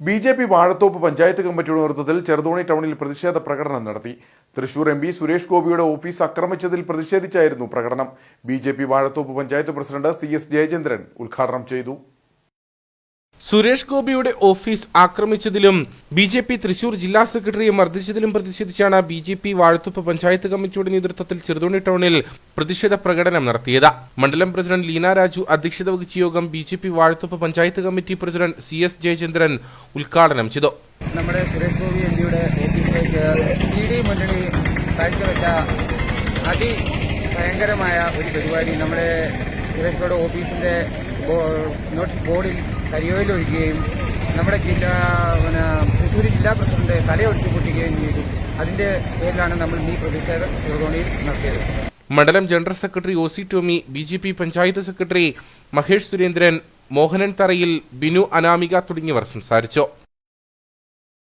B J P Vazhathope panchayat കമ്മിറ്റിയുടെ നേതൃത്വത്തിൽ ചെറുതോണി ടൗണിൽ പ്രതിഷേധ പ്രകടനം നടത്തി. തൃശൂർ എം പി സുരേഷ് ഗോപിയുടെ ഓഫീസ് ആക്രമിച്ചതിൽ പ്രതിഷേധിച്ചായിരുന്നു പ്രകടനം. B J P Vazhathope panchayat president C S Jayachandran ഉദ്ഘാടനം ചെയ്തു. സുരേഷ് ഗോപിയുടെ ഓഫീസ് ആക്രമിച്ചതിലും ബി ജെ പി തൃശൂർ ജില്ലാ സെക്രട്ടറിയെ മർദ്ദിച്ചതിലും പ്രതിഷേധിച്ചാണ് B J P Vazhathope panchayat കമ്മിറ്റിയുടെ നേതൃത്വത്തിൽ ചെറുതോണി ടൗണിൽ പ്രതിഷേധ പ്രകടനം നടത്തിയത്. മണ്ഡലം പ്രസിഡന്റ് ലീന രാജു അധ്യക്ഷത വഹിച്ച യോഗം B J P Vazhathope panchayat committee president C S Jayachandran ഉദ്ഘാടനം ചെയ്തു. നമ്മുടെ സുരേഷ് ഗോപി എം കാഴ്ചവെച്ച അതിഭയങ്കരമായ ഒരു പരിപാടി. നമ്മുടെ സുരേഷ് ഗോയുടെ ഓഫീസിന്റെ ബോർഡിൽ കരിയോയിലൊഴിക്കുകയും നമ്മുടെ ജില്ലാ പിന്നെ തൃശ്ശൂർ ജില്ലാ പ്രസിഡന്റ് തലയൊടിച്ചു പൊട്ടിക്കുകയും ചെയ്തു. അതിന്റെ പേരിലാണ് നമ്മൾ ഈ പ്രതിഷേധം ചെറുതോണിയിൽ നടത്തിയത്. മണ്ഡലം general secretary O C Tomy B J P panchayat secretary Mahesh Surendran Mohanan Tharayil Binu Anamika തുടങ്ങിയവർ സംസാരിച്ചു.